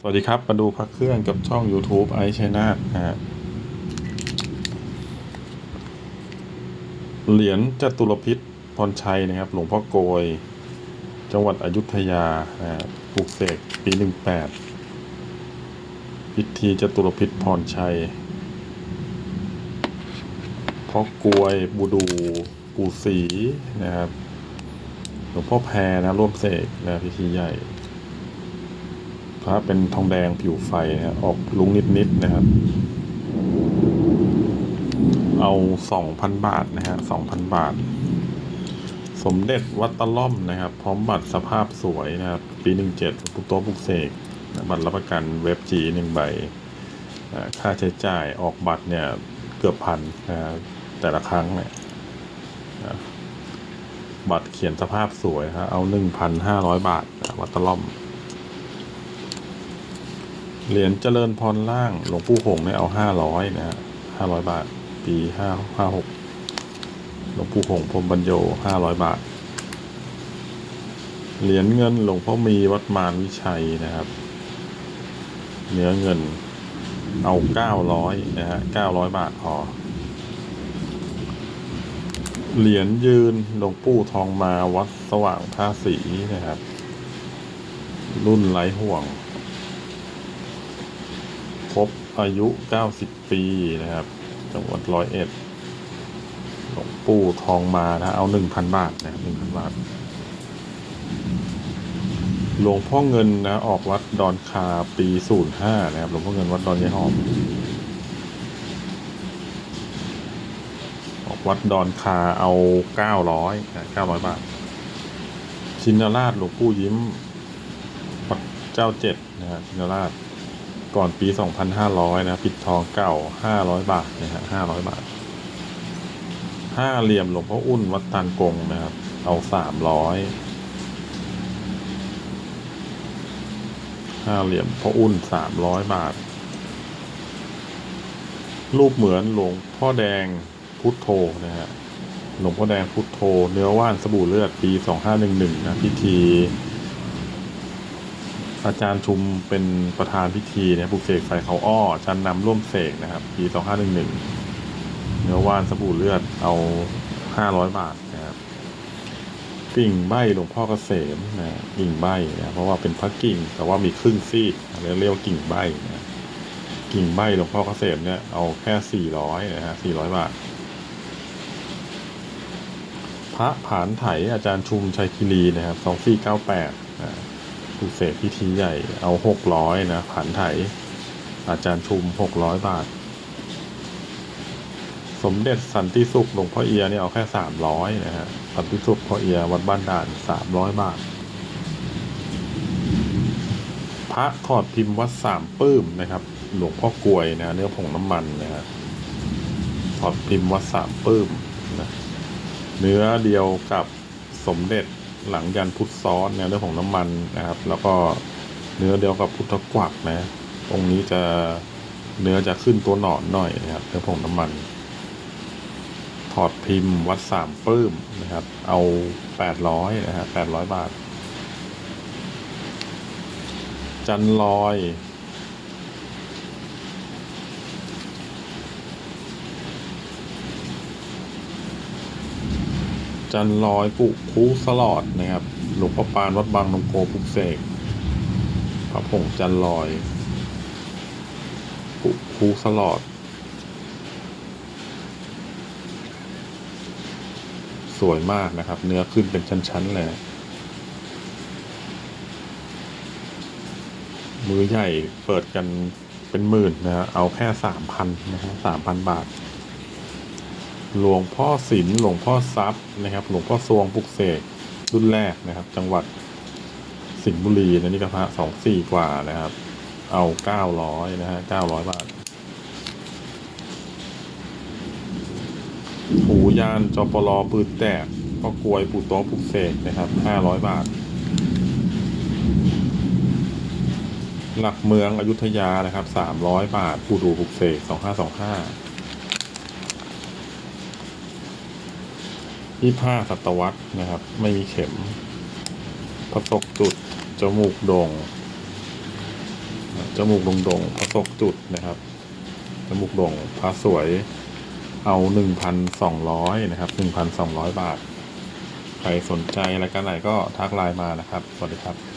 สวัสดีครับ มาดูพระเครื่องกับช่อง YouTube ไอชัยนาทนะฮะเหรียญจตุรพิษพรชัยนะครับ หลวงพ่อโกย จังหวัดอยุธยาฮะปลูกเสกปีหนึ่งแปดพิธีจตุรพิษพรชัยพ่อกวย บูดู ปู่ศรีนะครับ หลวงพ่อแพรนะร่วมเสกนะพิธีใหญ่ พระเป็นทองแดงผิวไฟนะออกลุงนิดๆนะครับ เอาสองพันบาทนะฮะสองพันบาท สมเด็จวัดตะล่อมนะครับ พร้อมบัตรสภาพสวยนะครับ ปีหนึ่งเจ็ดปุกโตะปุกเสกนะบัตรรับประกันเว็บจีหนึ่งใบค่าใช้จ่ายออกบัตรเนี่ยเกือบพันนะแต่ละครั้งเนี่ยบัตรเขียนสภาพสวยฮะเอาหนึ่งพันห้าร้อยบาทวัดตะล่อม เหรียญเจริญพรล่าง หลวงปู่หงส์เนี่ยเอาห้าร้อยนะฮะห้าร้อยบาท ปีห้าห้าหกหลวงปู่หงพรมบรรโยห้าร้อยบาท เหรียญเงินหลวงพ่อมีวัดมารวิชัยนะครับ เนื้อเงินเอาเก้าร้อยนะฮะเก้าร้อยบาทพอเหรียญยืนหลวงปู่ทองมาวัดสว่างท่าสีนะครับ รุ่นไร้ห่วง ครบอายุ 90 ปีนะครับ จังหวัดร้อยเอ็ดหลวงปู่ทองมานะเอา1,000บาทนะ1,000บาท หลวงพ่อเงินนะออกวัดดอนคาปี05นะครับ หลวงพ่อเงินวัดดอนยายหอม ออกวัดดอนคาเอา900นะ900บาท ชินราชหลวงปู่ยิ้มวัดเจ้าเจ็ดนะฮะชินราช ก่อนปี 2,500 นะ ปิดทองเก่า 500 บาทนะฮะ500 บาท ห้าเหลี่ยมหลวงพ่ออุ่นวัดตานกงนะครับ เอา 300 ห้าเหลี่ยมพ่ออุ่น 300 บาท รูปเหมือนหลวงพ่อแดงพุทโธนะฮะ หลวงพ่อแดงพุทโธ เนื้อว่านสบู่เลือดปี 2511 นะ พิธี อาจารย์ชุมเป็นประธานพิธีเนี่ยปลุกเสกไฟเขาอ้ออาจารย์นำร่วมเสกนะครับ ปี 2511 เนื้อว่านสบู่เลือดเอา 500 บาทนะครับกิ่งใบหลวงพ่อเกษมนะกิ่งใบนะเพราะว่าเป็นพระกิ่ง แต่ว่ามีครึ่งซีกเรียกเรียกว่ากิ่งใบนะกิ่งใบหลวงพ่อเกษมเนี่ยเอาแค่ 400 นะฮะ 400 บาท พระผานไถอาจารย์ชุมชัยคีรีนะครับ 2498นะ ปลูกเสกพิธีใหญ่เอาหกร้อยนะผันไถ อาจารย์ชุมหกร้อยบาท สมเด็จสันติสุขหลวงพ่อเอียเนี่ยเอาแค่สามร้อยนะฮะสันติสุขพ่อเอียวัดบ้านด่านสามร้อยบาท พระถอดพิมพ์วัดสามปื้มนะครับ หลวงพ่อกลวยนะเนื้อผงน้ำมันนะฮะถอดพิมพ์วัดสามปื้มนะเนื้อเดียวกับสมเด็จ หลังยันพุทธซ้อนในเรื่องของน้ำมันนะครับ แล้วก็เนื้อเดียวกับพุทธกวักนะตรงนี้จะเนื้อจะขึ้นตัวหนอนหน่อยนะครับเนื้อผงน้ำมัน ถอดพิมพ์วัดสามปื้มนะครับ เอาแปดร้อยนะฮะแปดร้อยบาท จันลอย จันลอยปุคูสลอดนะครับหลวงพ่อปานวัดบางนมโกปุกเสกพระผงจันลอยปุคูสลอด สวยมากนะครับ เนื้อขึ้นเป็นชั้นๆเลยมือใหญ่เปิดกันเป็นหมื่นนะฮะเอาแค่สามพันนะฮะสามพันบาท หลวงพ่อศิลป์หลวงพ่อทรัพย์นะครับ หลวงพ่อซวงปุกเสกรุ่นแรกนะครับ จังหวัดสิงห์บุรีนะนี่ก็พระสองสี่กว่านะครับ เอาเก้าร้อยนะฮะเก้าร้อยบาทหูยานจปลปืนแตกพ่อกลวยปูโต๊ะปุกเสกนะครับห้าร้อยบาท หลักเมืองอยุธยานะครับสามร้อยบาทปูดูปุกเสกสองห้าสองห้า ที่ผ้าสัตวรรษนะครับ ไม่มีเข็มพระตกจุดจมูกโด่งจมูกโด่งๆพระศกจุดนะครับจมูกโด่งพระสวยเอาหนึ่งพันสองร้อยนะครับหนึ่งพันสองร้อยบาท ใครสนใจรายการไหนก็ทักไลน์มานะครับ สวัสดีครับ